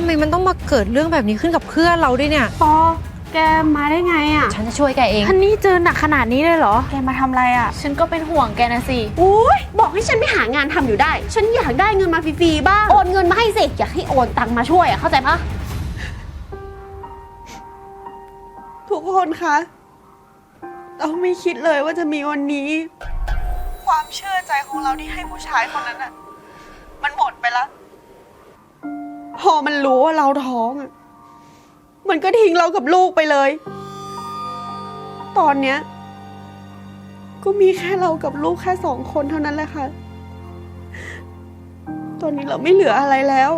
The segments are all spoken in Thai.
ทำไมมันต้องมาเกิดเรื่องแบบนี้ขึ้นกับเพื่อนเราด้วยเนี่ย ปอ แกมาได้ไงอะฉันจะช่วยแกเองฮันนี่เจอหนักขนาดนี้เลยเหรอ แกมาทำอะไรอะ ฉันก็เป็นห่วงแกนะสิ อุ้ยบอกให้ฉันไม่หางานทำอยู่ได้ ฉันอยากได้เงินมาฟรีๆบ้าง โอนเงินมาให้สิ อยากให้โอนตังค์มาช่วยอะเข้าใจปะทุกคนคะ เราไม่คิดเลยว่าจะมีวันนี้ ความเชื่อใจของเราที่ให้ผู้ชายคนนั้นอะมันหมดไปแล้ว พอมันรู้ว่าเราท้องอะมันก็ทิ้งเรากับลูกไปเลย ตอนเนี้ย ก็มีแค่เรากับลูกแค่สองคนเท่านั้นแหละค่ะ ตอนนี้เราไม่เหลืออะไรแล้ว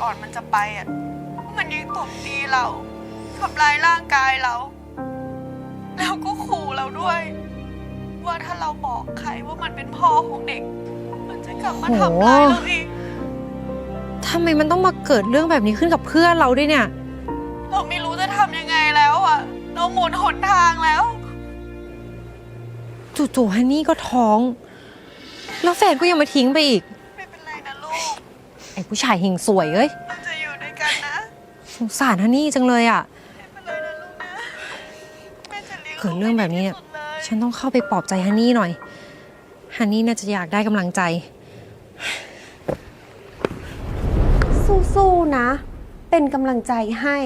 ก่อนมันจะไปอะ มันยังตบตีเราทำร้ายร่างกายเรา แล้วก็ขู่เราด้วย ว่าถ้าเราบอกใครว่ามันเป็นพ่อของเด็ก มันจะกลับมาทำร้ายเราอีก ทำไมมันต้องมาเกิดเรื่องแบบนี้ขึ้นกับเพื่อนเราด้วยเนี่ย เราไม่รู้จะทำยังไงแล้วอะเราหมดหนทางแล้ว จู่ๆฮันนี่ก็ท้อง แล้วแฟนก็ยังมาทิ้งไปอีก ไม่เป็นไรนะลูก ไอ้ผู้ชายหิงสวยเอ้ยเราจะอยู่ด้วยกันนะ สงสารฮันนี่จังเลยอะไม่เป็นไรนะลูกนะแม่จะเลี้ยงเกิดเรื่องแบบนี้เนี่ยที่สุดเลย ฉันต้องเข้าไปปลอบใจฮันนี่หน่อย ฮันนี่น่าจะอยากได้กำลังใจ สู้ๆนะ เป็นกำลังใจให้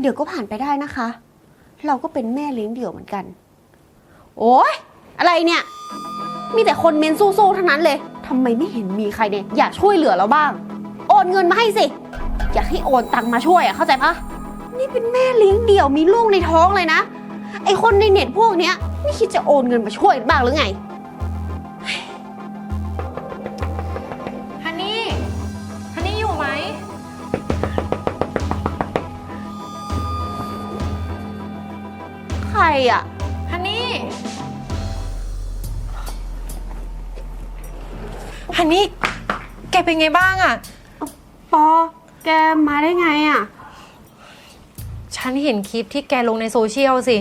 เดี๋ยวก็ผ่านไปได้นะคะ เราก็เป็นแม่เลี้ยงเดี่ยวเหมือนกัน โอ๊ยอะไรเนี่ย มีแต่คนเมนสู้ๆทั้งนั้นเลยทำไมไม่เห็นมีใครเนี่ยอยากช่วยเหลือเราบ้าง โอนเงินมาให้สิ อยากให้โอนตังค์มาช่วยอะเข้าใจปะนี่เป็นแม่เลี้ยงเดี่ยวมีลูกในท้องเลยนะ ไอคนในเน็ตพวกเนี้ยไม่คิดจะโอนเงินมาช่วยบ้างหรือไง อะฮันนี่ฮันนี่แกเป็นไงบ้างอะปอ แกมาได้ไงอะ ฉันเห็นคลิปที่แกลงในโซเชียลสิ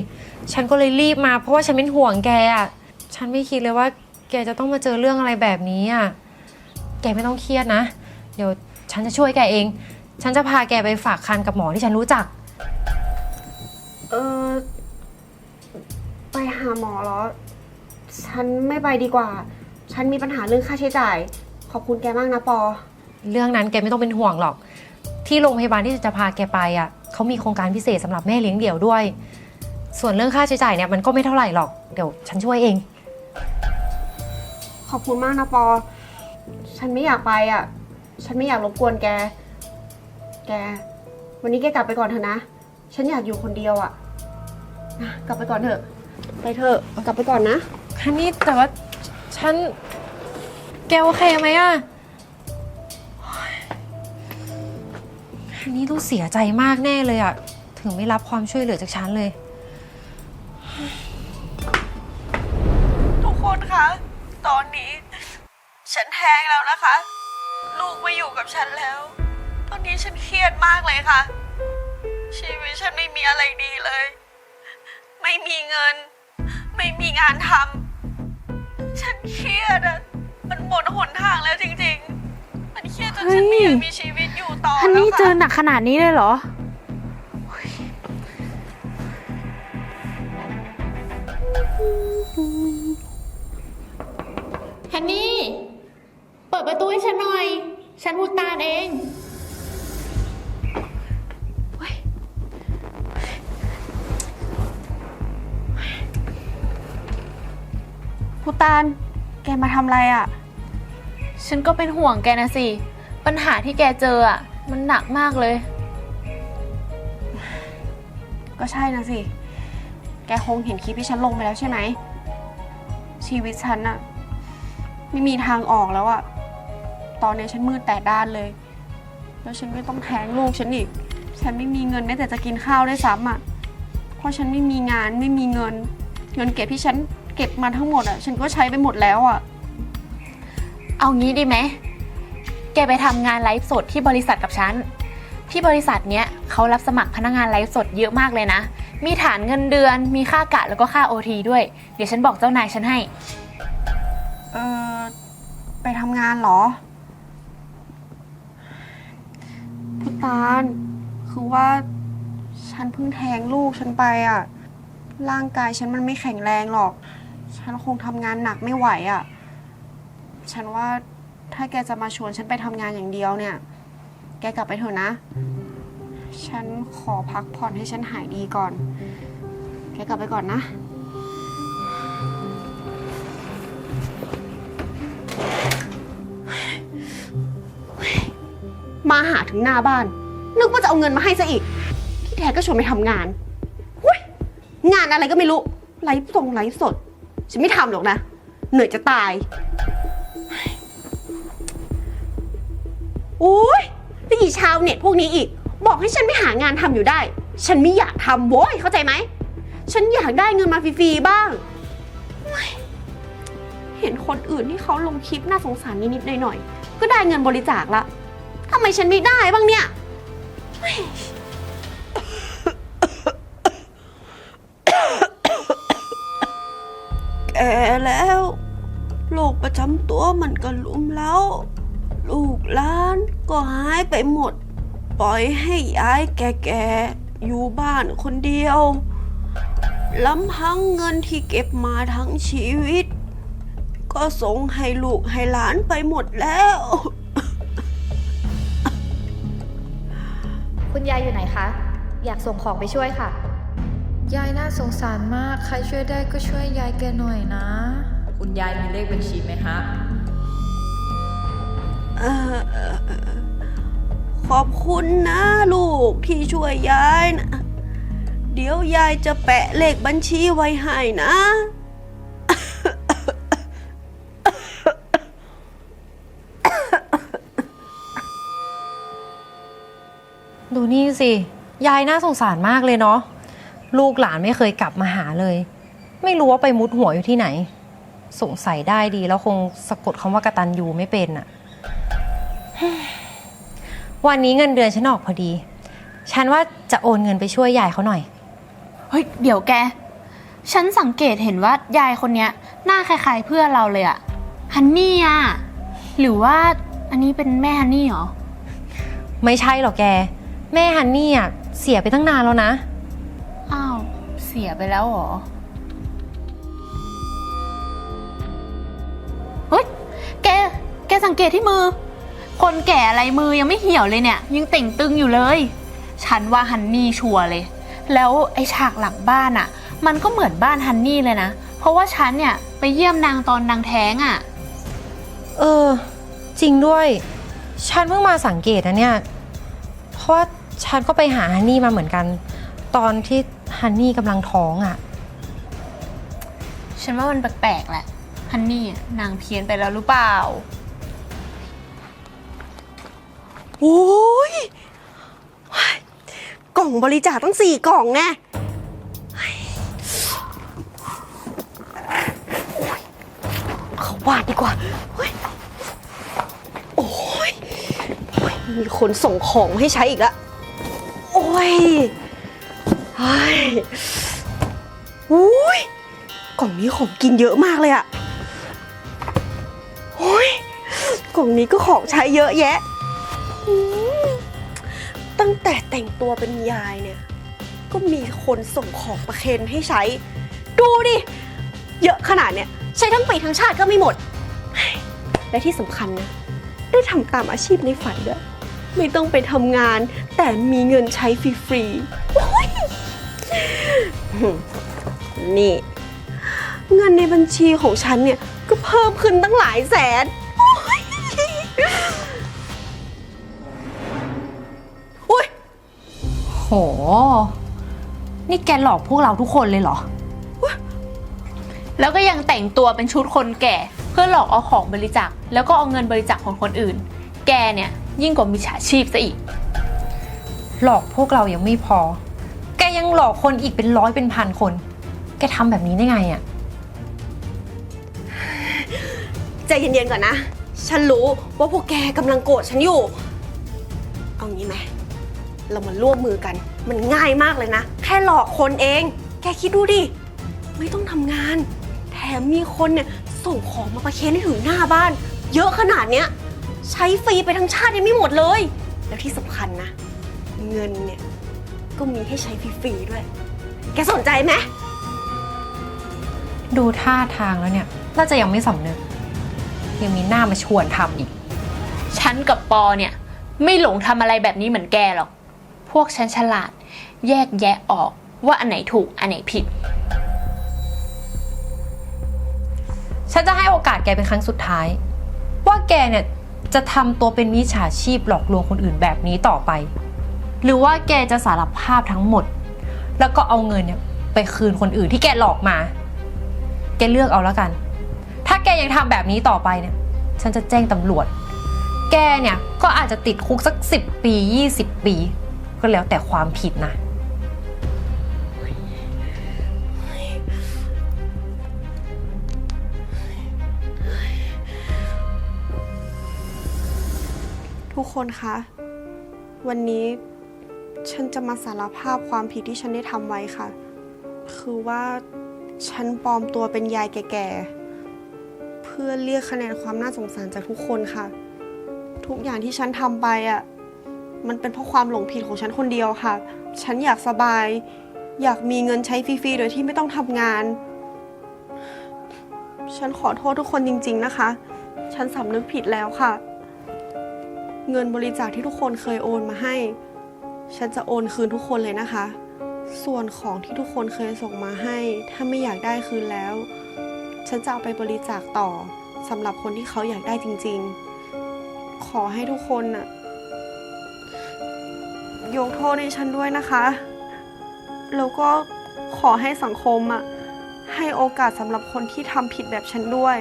ฉันก็เลยรีบมาเพราะว่าฉันเป็นห่วงแกอะฉันไม่คิดเลยว่า แกจะต้องมาเจอเรื่องอะไรแบบนี้อะแกไม่ต้องเครียดนะ เดี๋ยวฉันจะช่วยแกเอง ฉันจะพาแกไปฝากคันกับหมอที่ฉันรู้จัก เออ ไปหาหมอเหรอฉันไม่ไปดีกว่า ฉันมีปัญหาเรื่องค่าใช้จ่าย ขอบคุณแกมากนะปอ เรื่องนั้นแกไม่ต้องเป็นห่วงหรอก ที่โรงพยาบาลที่จะพาแกไปอะเขามีโครงการพิเศษสำหรับแม่เลี้ยงเดี่ยวด้วย ส่วนเรื่องค่าใช้จ่ายเนี่ยมันก็ไม่เท่าไหร่หรอกเดี๋ยวฉันช่วยเอง ขอบคุณมากนะปอ ฉันไม่อยากไปอะ ฉันไม่อยากรบกวนแก แก วันนี้แกกลับไปก่อนเถอะนะ ฉันอยากอยู่คนเดียวอะนะกลับไปก่อนเถอะ ไปเถอะกลับไปก่อนนะ ฮันนี่แต่ว่าฉัน แกโอเคไหมอะฮันนี่ต้องเสียใจมากแน่เลยอะถึงไม่รับความช่วยเหลือจากฉันเลย ทุกคนคะ ตอนนี้ ฉันแท้งแล้วนะคะ ลูกมาอยู่กับฉันแล้ว ตอนนี้ฉันเครียดมากเลยค่ะ ชีวิตฉันไม่มีอะไรดีเลย ไม่มีเงิน ไม่มีงานทำฉันเครียดอะมันหมดหนทางแล้วจริง ๆ มันเครียดจนฉันไม่อยากมีชีวิตอยู่ต่อฮันแล้วนี่เจอค่ะหนักขนาดนี้เลยเหรอานแกมาทำอะไรอะ ฉันก็เป็นห่วงแกนะสิ ปัญหาที่แกเจออะ มันหนักมากเลย ก็ใช่นะสิ แกคงเห็นคลิปที่ฉันลงไปแล้วใช่ไหม ชีวิตฉันอะไม่มีทางออกแล้วอะตอนนี้ฉันมืดแต่ด้านเลย แล้วฉันก็ต้องแท้งลูกฉันอีก ฉันไม่มีเงินแม้แต่จะกินข้าวได้วยซ้ำอะเพราะฉันไม่มีงานไม่มีเงิน เงินเก็บที่ฉัน เก็บมาทั้งหมดอะฉันก็ใช้ไปหมดแล้วอะเอางี้ดีไหม แกไปทำงานไลฟ์สดที่บริษัทกับฉัน ที่บริษัทเนี้ยเขารับสมัครพนักงานไลฟ์สดเยอะมากเลยนะ มีฐานเงินเดือน มีค่ากะแล้วก็ค่าโอทีด้วย เดี๋ยวฉันบอกเจ้านายฉันให้ เออไปทำงานเหรอตาลคือว่า ฉันเพิ่งแทงลูกฉันไปอะร่างกายฉันมันไม่แข็งแรงหรอก ฉันคงทำงานหนักไม่ไหวอะฉันว่าถ้าแกจะมาชวนฉันไปทำงานอย่างเดียวเนี่ย แกกลับไปเถอะนะ ฉันขอพักผ่อนให้ฉันหายดีก่อน แกกลับไปก่อนนะ มาหาถึงหน้าบ้าน นึกว่าจะเอาเงินมาให้ซะอีก ที่แท้ก็ชวนไปทำงาน งานอะไรก็ไม่รู้ ไลฟ์ส่งไลฟ์สด ฉันไม่ทำหรอกนะ เหนื่อยจะตาย โอ้ยแล้วอีชาวเน็ตพวกนี้อีก บอกให้ฉันไม่หางานทำอยู่ได้ ฉันไม่อยากทำโว้ยเข้าใจไหม ฉันอยากได้เงินมาฟรีๆบ้างเฮ้ยเห็นคนอื่นที่เขาลงคลิปน่าสงสารนิดๆหน่อยๆ ก็ได้เงินบริจาคละทำไมฉันไม่ได้บ้างเนี่ย แก่แล้วโรคประจำตัวมันก็ลุมแล้วลูกหล้านก็หายไปหมด ปล่อยให้ยายแก่ๆ อยู่บ้านคนเดียวลำพังเงินที่เก็บมาทั้งชีวิต ก็ส่งให้ลูกให้หลานไปหมดแล้ว คุณยายอยู่ไหนคะ อยากส่งของไปช่วยค่ะ ยายน่าสงสารมาก ใครช่วยได้ก็ช่วยยายแกหน่อยนะ คุณยายมีเลขบัญชีไหมฮะ เอ่อเอ่อเอ่อขอบคุณนะลูกที่ช่วยยายนะ เดี๋ยวยายจะแปะเลขบัญชีไว้ให้นะ ดูนี่สิ ยายน่าสงสารมากเลยเนาะ ลูกหลานไม่เคยกลับมาหาเลย ไม่รู้ว่าไปมุดหัวอยู่ที่ไหน สงสัยได้ดีแล้วคงสะกดคำว่ากตันยูไม่เป็นอะวันนี้เงินเดือนฉันออกพอดี ฉันว่าจะโอนเงินไปช่วยยายเขาหน่อย เฮ้ย เดี๋ยวแก ฉันสังเกตเห็นว่ายายคนเนี้ย หน้าคล้ายๆเพื่อนเราเลยอะฮันนี่อะหรือว่าอันนี้เป็นแม่ฮันนี่เหรอ ไม่ใช่หรอกแก แม่ฮันนี่อะเสียไปตั้งนานแล้วนะอ้าวเสียไปแล้วหรอเฮ้ยแก แกสังเกตที่มือ คนแก่อะไรมือยังไม่เหี่ยวเลยเนี่ย ยังเต่งตึงอยู่เลย ฉันว่าฮันนี่ชัวร์เลย แล้วไอฉากหลังบ้านอะ่ะ มันก็เหมือนบ้านฮันนี่เลยนะ เพราะว่าฉันเนี่ยไปเยี่ยมนางตอนนางแท้งอะ่ะ เออ จริงด้วย ฉันเพิ่งมาสังเกตนะเนี่ย เพราะว่าฉันก็ไปหาฮันนี่มาเหมือนกัน ตอนที่ ฮันนี่กำลังท้องอะ่ะ ฉันว่ามันแปลกๆแหละฮันนี่อะนางเพี้ยนไปแล้วหรือเปล่า โอ้ยกล่องบริจาคตั้งสี่กล่องแน่เฮ้ยเขาวาดดีกว่าเฮ้ยโอ้ยโอ้ยมีคนส่งของมาให้ใช้อีกละโอ้ย เฮ้ยโอ้ยกล่องนี้ของกินเยอะมากเลยอะโอ้ยกล่องนี้ก็ของใช้เยอะแยะตั้งแต่แต่งตัวเป็นยายเนี่ย ก็มีคนส่งของประเคนให้ใช้ ดูดิ เยอะขนาดเนี่ย ใช้ทั้งปีทั้งชาติก็ไม่หมด และที่สำคัญนะ ได้ทำตามอาชีพในฝันด้วย ไม่ต้องไปทำงาน แต่มีเงินใช้ฟรีๆโอ้ นี่ เงินในบัญชีของฉันเนี่ย ก็เพิ่มขึ้นตั้งหลายแสนโอ้ยอุ้ย โห นี่แกหลอกพวกเราทุกคนเลยเหรอ แล้วก็ยังแต่งตัวเป็นชุดคนแก่ เพื่อหลอกเอาของบริจาคแล้วก็เอาเงินบริจาคของคนอื่น แกเนี่ยยิ่งกว่ามิจฉาชีพซะอีก หลอกพวกเรายังไม่พอแก ยังหลอกคนอีกเป็นร้อยเป็นพันคน แกทำแบบนี้ได้ไงอะใจเย็นๆก่อนนะ ฉันรู้ว่าพวกแกกำลังโกรธฉันอยู่ เอางี้ไหม เรามาร่วมมือกัน มันง่ายมากเลยนะ แค่หลอกคนเอง แกคิดดูดิ ไม่ต้องทำงาน แถมมีคนเนี่ยส่งของมาประเคนให้ถึงหน้าบ้าน เยอะขนาดเนี้ย ใช้ฟรีไปทั้งชาติยังไม่หมดเลย แล้วที่สำคัญนะ เงินเนี่ย ก็มีให้ใช้ฟรีๆด้วย แกสนใจไหมดูท่าทางแล้วเนี่ย น่าจะยังไม่สำนึก ยังมีหน้ามาชวนทำอีก ฉันกับปอเนี่ย ไม่หลงทำอะไรแบบนี้เหมือนแกหรอก พวกฉันฉลาด แยกแยะออกว่าอันไหนถูกอันไหนผิด ฉันจะให้โอกาสแกเป็นครั้งสุดท้าย ว่าแกเนี่ยจะทำตัวเป็นมิจฉาชีพหลอกลวงคนอื่นแบบนี้ต่อไป หรือว่าแกจะสารภาพทั้งหมด แล้วก็เอาเงินเนี่ยไปคืนคนอื่นที่แกหลอกมา แกเลือกเอาแล้วกัน ถ้าแกยังทำแบบนี้ต่อไปเนี่ย ฉันจะแจ้งตำรวจ แกเนี่ยก็อาจจะติดคุกสักสิบปี20ปี ก็แล้วแต่ความผิดนะ ทุกคนคะ วันนี้ ฉันจะมาสารภาพความผิดที่ฉันได้ทำไว้ค่ะ คือว่าฉันปลอมตัวเป็นยายแก่ๆ เพื่อเรียกคะแนนความน่าสงสารจากทุกคนค่ะ ทุกอย่างที่ฉันทำไปอะ มันเป็นเพราะความหลงผิดของฉันคนเดียวค่ะ ฉันอยากสบาย อยากมีเงินใช้ฟรีๆ โดยที่ไม่ต้องทำงาน ฉันขอโทษทุกคนจริง ๆนะคะ ฉันสำนึกผิดแล้วค่ะ เงินบริจาคที่ทุกคนเคยโอนมาให้ ฉันจะโอนคืนทุกคนเลยนะคะ ส่วนของที่ทุกคนเคยส่งมาให้ ถ้าไม่อยากได้คืนแล้ว ฉันจะเอาไปบริจาคต่อสำหรับคนที่เขาอยากได้จริง ๆ ขอให้ทุกคนน่ะยกโทษให้ฉันด้วยนะคะ แล้วก็ขอให้สังคมอะให้โอกาสสำหรับคนที่ทำผิดแบบฉันด้วย